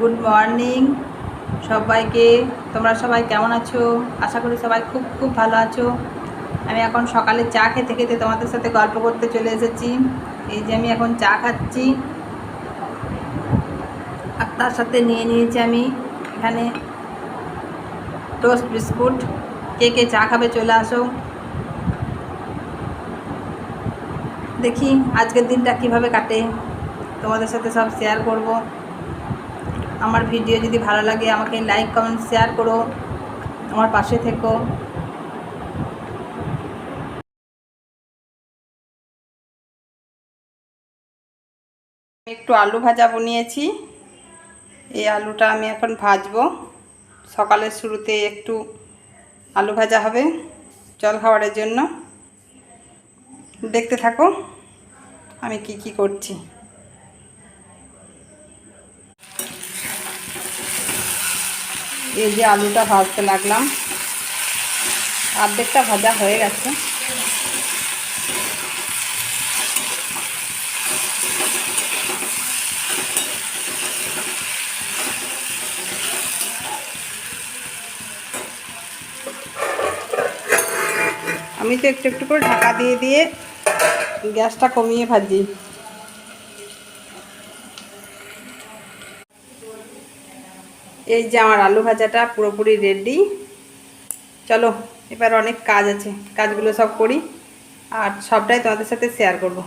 Good morning. সবাইকে, তোমরা সবাই কেমন আছো? আশা করি সবাই খুব খুব ভালো আছো। আমি এখন সকালে চা খেতে খেতে তোমাদের সাথে গল্প করতে চলে এসেছি। এই যে আমি এখন চা খাচ্ছি। আর তার সাথে নিয়ে নিয়েছি আমি এখানে টোস্ট বিস্কুট। কে কে চা খাবে চলে আসো। দেখি আজকের দিনটা কীভাবে কাটে। তোমাদের সাথে সব শেয়ার করব। আমার ভিডিও যদি ভালো লাগে, আমাকে লাইক কমেন্ট শেয়ার করো। আমার পাশে থেকো। একটু আলু ভাজা বানিয়েছি। এই আলুটা আমি এখন ভাজবো। সকালের শুরুতে একটু আলু ভাজা হবে জল খাবারের জন্য। দেখতে থাকো, আমি কি কি করছি। এই যে আলুটা ভাজতে লাগলাম। অর্ধেকটা ভাজা হয়ে গেছে। আমি তো একটু একটু করে ঢাকা দিয়ে দিয়ে গ্যাসটা কমিয়ে ভাজি। এই যে আমার আলু ভাজাটা পুরোপুরি রেডি চলো, এবার অনেক কাজ আছে, কাজগুলো সব করি আর সবটাই তোমাদের সাথে শেয়ার করব।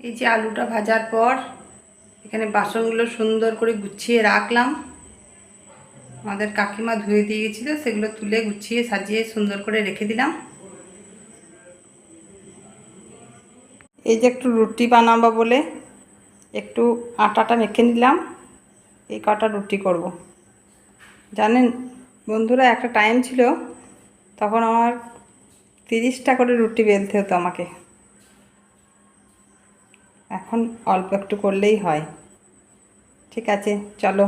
এই যে আলুটা ভাজার পর এখানে বাসনগুলো সুন্দর করে গুছিয়ে রাখলাম। আমাদের কাকিমা ধুয়ে দিয়ে গেছিল সেগুলো তুলে গুছিয়ে সাজিয়ে সুন্দর করে রেখে দিলাম। এই যে একটু রুটি বানাবো বলে একটু আটাটা মেখে নিলাম, এই কটা রুটি করব। জানেন বন্ধুরা একটা টাইম ছিল, তখন আমার তিরিশটা করে রুটি বেলতে হতো আমাকে। এখন অল্প একটু করলেই হয়। ঠিক আছে, চলো।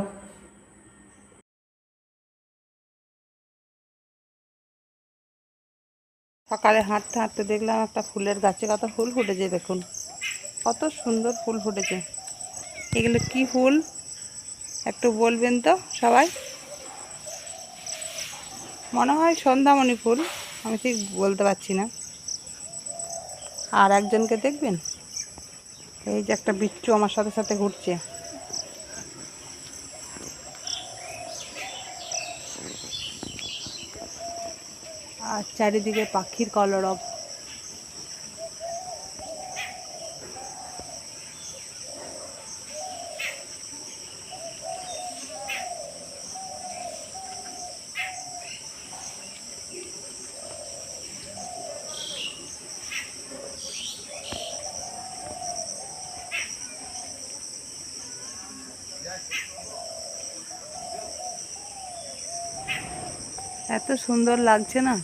সকালে হাঁটতে হাঁটতে দেখলাম একটা ফুলের গাছে কত ফুল ফুটেছে, দেখুন। কত সুন্দর ফুল ফুটেছে। এগুলো কি ফুল? একটু বলবেন তো সবাই। মনে হয় সন্ধ্যামণি ফুল, আমি ঠিক বলতে পারছি না। আর একজনকে দেখবেন? এই যে একটা বিচ্ছু আমার সাথে সাথে ঘুরছে। আর চারিদিকে পাখির কলরব। এত সুন্দর লাগছে না?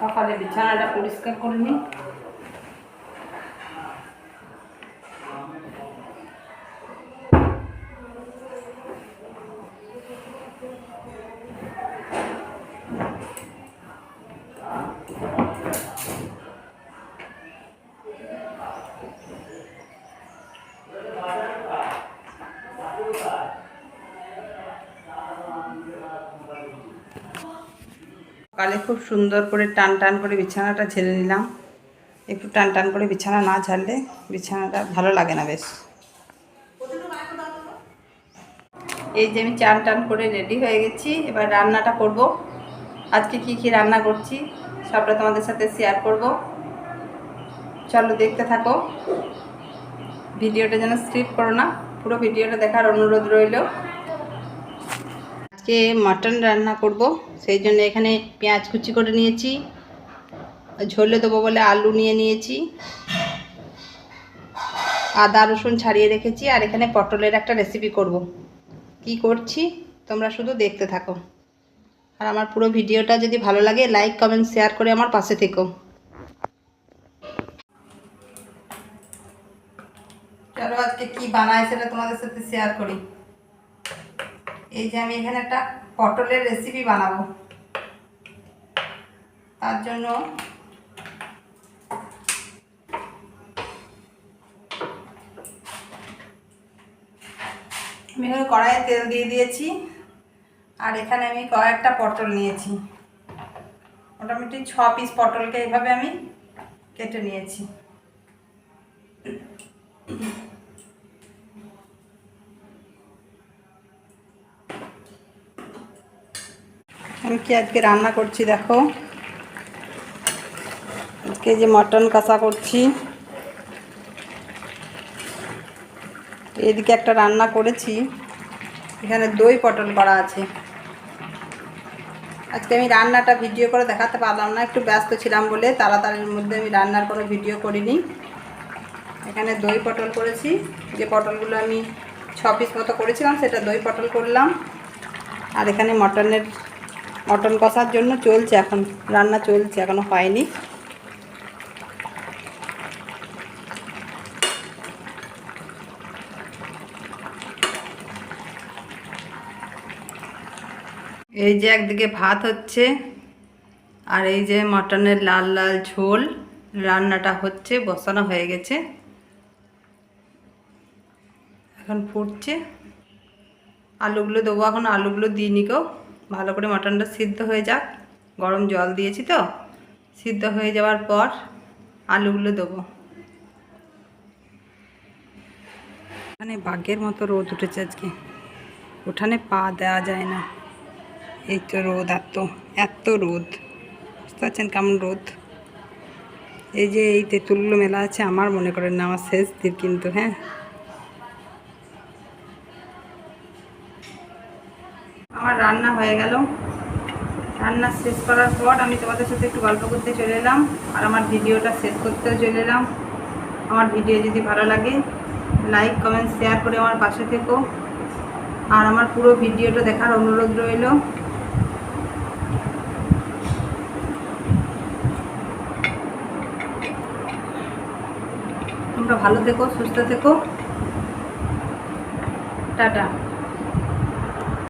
সকালে বিছানাটা পরিষ্কার করে নিই। সকালে খুব সুন্দর করে টান টান করে বিছানাটা ঝেড়ে নিলাম। একটু টান টান করে বিছানা না ঝাড়লে বিছানাটা ভালো লাগে না বেশ। এই যে আমি চান টান করে রেডি হয়ে গেছি, এবার রান্নাটা করব। আজকে কি কি রান্না করছি সবটা তোমাদের সাথে শেয়ার করব। চলো দেখতে থাকো। ভিডিওটা যেন স্কিপ করো না, পুরো ভিডিওটা দেখার অনুরোধ রইল। আজকে মাটন রান্না করব। সেই জন্য এখানে পেঁয়াজ কুচি করে নিয়েছি, ঝোলে দেবো বলে আলু নিয়ে নিয়েছি, আদা, রসুন ছাড়িয়ে রেখেছি, আর এখানে পটলের একটা রেসিপি করব। কি করছি? তোমরা শুধু দেখতে থাকো। আর আমার পুরো ভিডিওটা যদি ভালো লাগে লাইক কমেন্ট শেয়ার করে আমার পাশে থেকো। চলো আজকে কি বানায় সেটা তোমাদের সাথে শেয়ার করি। এই যে আমি এখানে একটা পটলের রেসিপি বানাবো। তার জন্য আমি এখানে কড়াইয়ে তেল দিয়ে দিয়েছি, আর এখানে আমি কয়েকটা পটল নিয়েছি। মোটামুটি ছ পিস পটলকে এইভাবে আমি কেটে নিয়েছি। আমি কি আজকে রান্না করছি দেখো? আজকে যে মটন কষা করছি। এদিকে একটা রান্না করেছি। এখানে দই পটল করা আছে। আজকে আমি রান্নাটা ভিডিও করে দেখাতে পারলাম না, একটু ব্যস্ত ছিলাম বলে তাড়াতাড়ির মধ্যে আমি রান্নার কোনো ভিডিও করিনি। এখানে দই পটল করেছি। যে পটলগুলো আমি ছ পিস মতো করেছিলাম, সেটা দই পটল করলাম। আর এখানে মটনের মটন কষার জন্য চলছে এখন, রান্না চলছে এখনও হয়নি। এই যে একদিকে ভাত হচ্ছে, আর এই যে মটনের লাল লাল ঝোল, রান্নাটা হচ্ছে, বসানো হয়ে গেছে। এখন ফুটছে। আলুগুলো দেবো, এখন আলুগুলো দিয়ে নিকো ভালো করে মটনটা সিদ্ধ হয়ে যাক। গরম জল দিয়েছি তো। সিদ্ধ হয়ে যাওয়ার পর আলুগুলো দেবো। এখানে বাঘের মতো রোদ উঠেছে আজকে। উঠানে পা দেওয়া যায় না। এই তো রোদ এত এত রোদ। বুঝতে পারছেন কেমন রোদ? এই যে এই তেঁতুলগুলো মেলা আছে, আমার মনে করেন না, আমার শেষ দিন কিন্তু হ্যাঁ। আমার রান্না হয়ে গেল। রান্না শেষ করার পর আমি তোমাদের সাথে একটু গল্প করতে চলে এলাম আর আমার ভিডিওটা শেষ করতেও চলে এলাম। আমার ভিডিও যদি ভালো লাগে লাইক কমেন্ট শেয়ার করে আমার পাশে থেকো। আর আমার পুরো ভিডিওটা দেখার অনুরোধ রইল। তোমরা ভালো থেকো, সুস্থ থেকো। টাটা।